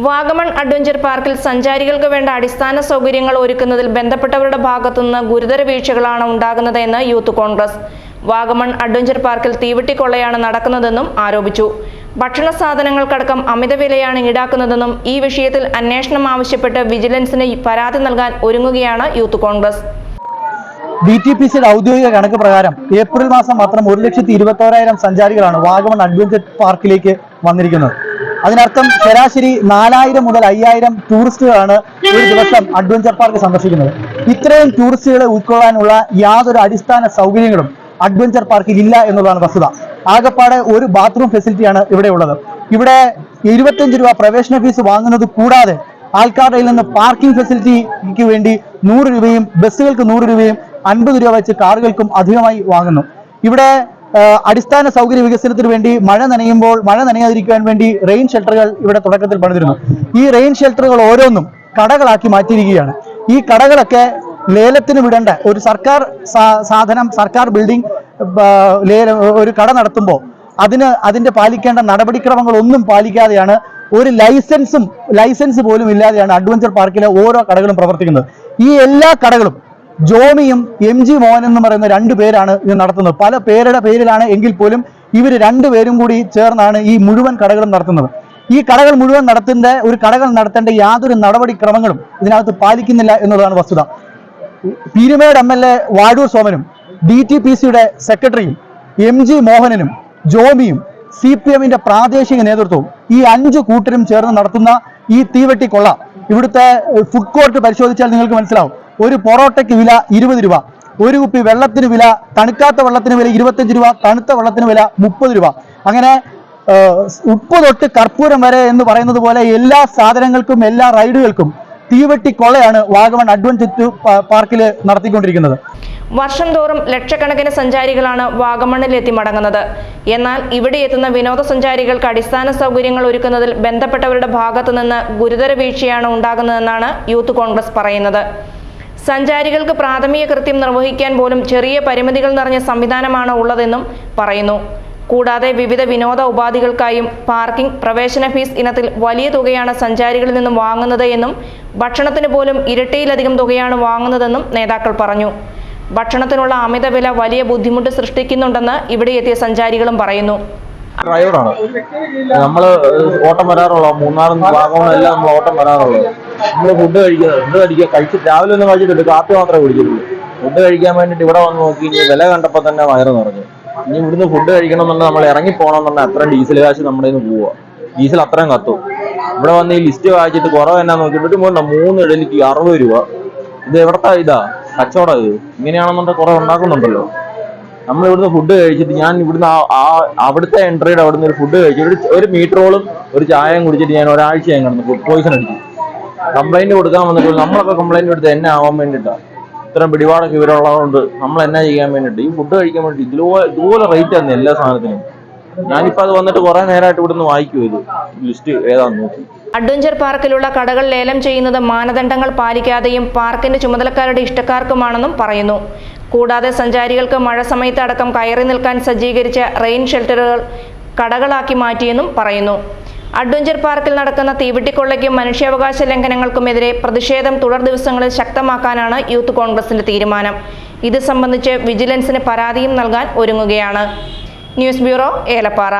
Vagamon adventure പാർക്കിൽ സഞ്ചാരികൾക്ക് വേണ്ട അടിസ്ഥാന സൗകര്യങ്ങൾ ഒരുക്കുന്നതിൽ ബന്ധപ്പെട്ടവരുടെ ഭാഗത്തുനിന്ന് ഗുരുതര വീഴ്ചകളാണ് ഉണ്ടാകുന്നതെന്ന് യൂത്ത് കോൺഗ്രസ്. വാഗമൺ അഡ്വഞ്ചർ പാർക്കിൽ തീവെട്ടിക്കൊള്ളയാണ് നടക്കുന്നതെന്നും ആരോപിച്ചു. ഭക്ഷണ സാധനങ്ങൾക്കടക്കം അമിത വിലയാണ് ഈടാക്കുന്നതെന്നും ഈ വിഷയത്തിൽ അന്വേഷണം ആവശ്യപ്പെട്ട് വിജിലൻസിന് പരാതി നൽകാൻ ഒരുങ്ങുകയാണ് youth Congress. B T P സിയുടെ ഔദ്യോഗിക കണക്ക് പ്രകാരം ഏപ്രിൽ മാസം മാത്രം ഒരു ലക്ഷത്തി ഇരുപത്തോരായിരം സഞ്ചാരികളാണ് വാഗമൺ അഡ്വഞ്ചർ പാർക്കിലേക്ക് വന്നിരിക്കുന്നത്. അതിനർത്ഥം ശരാശരി നാലായിരം മുതൽ അയ്യായിരം ടൂറിസ്റ്റുകളാണ് ഒരു ദിവസം അഡ്വഞ്ചർ പാർക്ക് സന്ദർശിക്കുന്നത്. ഇത്രയും ടൂറിസ്റ്റുകളെ ഉൾക്കൊള്ളാനുള്ള യാതൊരു അടിസ്ഥാന സൗകര്യങ്ങളും അഡ്വഞ്ചർ പാർക്കിൽ ഇല്ല എന്നതാണ് വസ്തുത. ആകെപ്പാടെ ഒരു ബാത്റൂം ഫെസിലിറ്റിയാണ് ഇവിടെ ഉള്ളത്. ഇവിടെ ഇരുപത്തഞ്ച് രൂപ പ്രവേശന ഫീസ് വാങ്ങുന്നത് കൂടാതെ ആൾക്കാരുടെ നിന്ന് പാർക്കിംഗ് ഫെസിലിറ്റിക്ക് വേണ്ടി നൂറ് രൂപയും ബസ്സുകൾക്ക് നൂറ് രൂപയും അൻപത് രൂപ വെച്ച് കാറുകൾക്കും അധികമായി വാങ്ങുന്നു. ഇവിടെ അടിസ്ഥാന സൗകര്യ വികസനത്തിന് വേണ്ടി മഴ നനയുമ്പോൾ മഴ നനയാതിരിക്കാൻ വേണ്ടി റെയിൻ ഷെൽട്ടറുകൾ ഇവിടെ തുടക്കത്തിൽ പണിതിരുന്നു. ഈ റെയിൻ ഷെൽട്ടറുകൾ ഓരോന്നും കടകളാക്കി മാറ്റിയിരിക്കുകയാണ്. ഈ കടകളൊക്കെ ലേലത്തിന് വിടേണ്ട ഒരു സർക്കാർ സാധനം സർക്കാർ ബിൽഡിംഗ് ഒരു കട നടത്തുമ്പോൾ അതിന് അതിന്റെ പാലിക്കേണ്ട നടപടിക്രമങ്ങളൊന്നും പാലിക്കാതെയാണ് ഒരു ലൈസൻസും ലൈസൻസ് പോലും ഇല്ലാതെയാണ് അഡ്വഞ്ചർ പാർക്കിലെ ഓരോ കടകളും പ്രവർത്തിക്കുന്നത്. ഈ എല്ലാ കടകളും ജോമിയും എം ജി മോഹൻ എന്ന് പറയുന്ന രണ്ട് പേരാണ് ഇത് നടത്തുന്നത്. പല പേരുടെ പേരിലാണ് എങ്കിൽ പോലും ഇവർ രണ്ടുപേരും കൂടി ചേർന്നാണ് ഈ മുഴുവൻ കടകളും നടത്തുന്നത്. ഈ കടകൾ മുഴുവൻ നടത്തേണ്ട ഒരു കടകൾ നടത്തേണ്ട യാതൊരു നടപടിക്രമങ്ങളും ഇതിനകത്ത് പാലിക്കുന്നില്ല എന്നുള്ളതാണ് വസ്തുത. Peermade M L A Vazhoor സോമനും D T P സിയുടെ സെക്രട്ടറിയും എം ജി മോഹനനും ജോമിയും സി പി എമ്മിന്റെ പ്രാദേശിക നേതൃത്വവും ഈ അഞ്ചു കൂട്ടരും ചേർന്ന് നടത്തുന്ന ഈ തീവെട്ടി കൊള്ള. ഇവിടുത്തെ ഫുഡ് കോർട്ട് പരിശോധിച്ചാൽ നിങ്ങൾക്ക് മനസ്സിലാവും. ഒരു പൊറോട്ടയ്ക്ക് വില ഇരുപത് രൂപ. ഒരു കുപ്പി വെള്ളത്തിന് വില തണുക്കാത്ത വെള്ളത്തിന് വില ഇരുപത്തഞ്ച് രൂപ തണുത്ത വെള്ളത്തിന് വില മുപ്പത് രൂപ. അങ്ങനെ ഉപ്പ് തൊട്ട് കർപ്പൂരം വരെ എന്ന് പറയുന്നത് പോലെ എല്ലാ സാധനങ്ങൾക്കും എല്ലാ റൈഡുകൾക്കും തീവെട്ടി കൊള്ളയാണ് വാഗമൺ അഡ്വഞ്ചർ പാർക്കിൽ നടത്തിക്കൊണ്ടിരിക്കുന്നത്. വർഷം തോറും ലക്ഷക്കണക്കിന് സഞ്ചാരികളാണ് വാഗമണ്ണിൽ എത്തി മടങ്ങുന്നത്. എന്നാൽ ഇവിടെ എത്തുന്ന വിനോദസഞ്ചാരികൾക്ക് അടിസ്ഥാന സൗകര്യങ്ങൾ ഒരുക്കുന്നതിൽ ബന്ധപ്പെട്ടവരുടെ ഭാഗത്തുനിന്ന് ഗുരുതര വീഴ്ചയാണ് ഉണ്ടാകുന്നതെന്നാണ് യൂത്ത് കോൺഗ്രസ് പറയുന്നത്. സഞ്ചാരികൾക്ക് പ്രാഥമിക കൃത്യം നിർവഹിക്കാൻ പോലും ചെറിയ പരിമിതികൾ നിറഞ്ഞ സംവിധാനമാണ് ഉള്ളതെന്നും പറയുന്നു. കൂടാതെ വിവിധ വിനോദ ഉപാധികൾക്കായും പാർക്കിംഗ് പ്രവേശന ഫീസ് ഇനത്തിൽ വലിയ തുകയാണ് സഞ്ചാരികളിൽ നിന്നും വാങ്ങുന്നത് എന്നും ഭക്ഷണത്തിന് പോലും ഇരട്ടിയിലധികം തുകയാണ് വാങ്ങുന്നതെന്നും നേതാക്കൾ പറഞ്ഞു. ഭക്ഷണത്തിനുള്ള അമിത വില വലിയ ബുദ്ധിമുട്ട് സൃഷ്ടിക്കുന്നുണ്ടെന്ന് ഇവിടെ എത്തിയ സഞ്ചാരികളും പറയുന്നു. ഡ്രൈവറാണ്. നമ്മൾ ഓട്ടം വരാറുള്ള? മൂന്നാറും വാഗമണും എല്ലാം നമ്മൾ ഓട്ടം വരാറുള്ളത് നമ്മൾ ഫുഡ് കഴിക്കുന്നത്. ഫുഡ് കഴിക്കുക? കഴിച്ച് രാവിലെ ഒന്നും കഴിച്ചിട്ടില്ല. കാപ്പി മാത്രമേ കുടിച്ചിട്ടുള്ളൂ. ഫുഡ് കഴിക്കാൻ വേണ്ടിയിട്ട് ഇവിടെ വന്ന് നോക്കി വില കണ്ടപ്പോൾ തന്നെ വയറ് നിറഞ്ഞു. ഇനി ഇവിടുന്ന് ഫുഡ് കഴിക്കണം എന്നുണ്ടെങ്കിൽ നമ്മൾ ഇറങ്ങി പോകണം അത്ര ഡീസൽ കാശ് നമ്മുടെ നിന്ന് പോവുക. ഡീസൽ അത്രയും കത്തും. ഇവിടെ വന്ന് ഈ ലിസ്റ്റ് വായിച്ചിട്ട് കുറവ് എന്നാ നോക്കിയിട്ട് മൂന്ന് ഇടലിക്ക് അറുപത് രൂപ. ഇത് എവിടത്തെ ഇതാ? കച്ചവടം ഇത്. ഇങ്ങനെയാണെന്നുണ്ടെങ്കിൽ കുറെ ഉണ്ടാക്കുന്നുണ്ടല്ലോ. നമ്മൾ ഇവിടുന്ന് ഫുഡ് കഴിച്ചിട്ട് ഞാൻ ഇവിടുന്ന് ആ- അവിടുത്തെ എൻട്രിയുടെ അവിടുന്ന് ഒരു ഫുഡ് കഴിച്ചു ഒരു മീറ്ററോളും ഒരു ചായയും കുടിച്ചിട്ട് ഞാൻ ഒരാഴ്ച ഞാൻ കിടന്നു ഫുഡ് പോയിസൺ അടിച്ചു. കംപ്ലൈന്റ് കൊടുക്കാൻ വന്നിട്ട് നമ്മളൊക്കെ കംപ്ലൈന്റ് കൊടുത്ത് എന്നെ ആവാൻ വേണ്ടിയിട്ടാണ് ഇത്രയും പിടിപാടൊക്കെ ഇവരുള്ളതുകൊണ്ട് നമ്മൾ എന്നാ ചെയ്യാൻ വേണ്ടിയിട്ട് ഈ ഫുഡ് കഴിക്കാൻ വേണ്ടി ഇതുപോലെ ഇതുപോലെ റേറ്റ് ആണ് എല്ലാ സാധനത്തിനും. ഞാനിപ്പോ അത് വന്നിട്ട് കുറെ നേരമായിട്ട് ഇവിടുന്ന് വായിക്കും ഇത്. ലിസ്റ്റ് ഏതാന്ന് നോക്കി. അഡ്വഞ്ചർ പാർക്കിലുള്ള കടകൾ ലേലം ചെയ്യുന്നത് മാനദണ്ഡങ്ങൾ പാലിക്കാതെയും പാർക്കിന്റെ ചുമതലക്കാരുടെ ഇഷ്ടക്കാർക്കുമാണെന്നും പറയുന്നു. കൂടാതെ സഞ്ചാരികൾക്ക് മഴ സമയത്ത് അടക്കം കയറി നിൽക്കാൻ സജ്ജീകരിച്ച റെയിൻ ഷെൽട്ടറുകൾ കടകളാക്കി മാറ്റിയെന്നും പറയുന്നു. അഡ്വഞ്ചർ പാർക്കിൽ നടക്കുന്ന തീവെട്ടിക്കൊള്ളയ്ക്കും മനുഷ്യാവകാശ ലംഘനങ്ങൾക്കുമെതിരെ പ്രതിഷേധം തുടർ ദിവസങ്ങളിൽ ശക്തമാക്കാനാണ് യൂത്ത് കോൺഗ്രസിന്റെ തീരുമാനം. ഇത് സംബന്ധിച്ച് വിജിലൻസിന് പരാതിയും നൽകാൻ ഒരുങ്ങുകയാണ്. News bureau Elappara.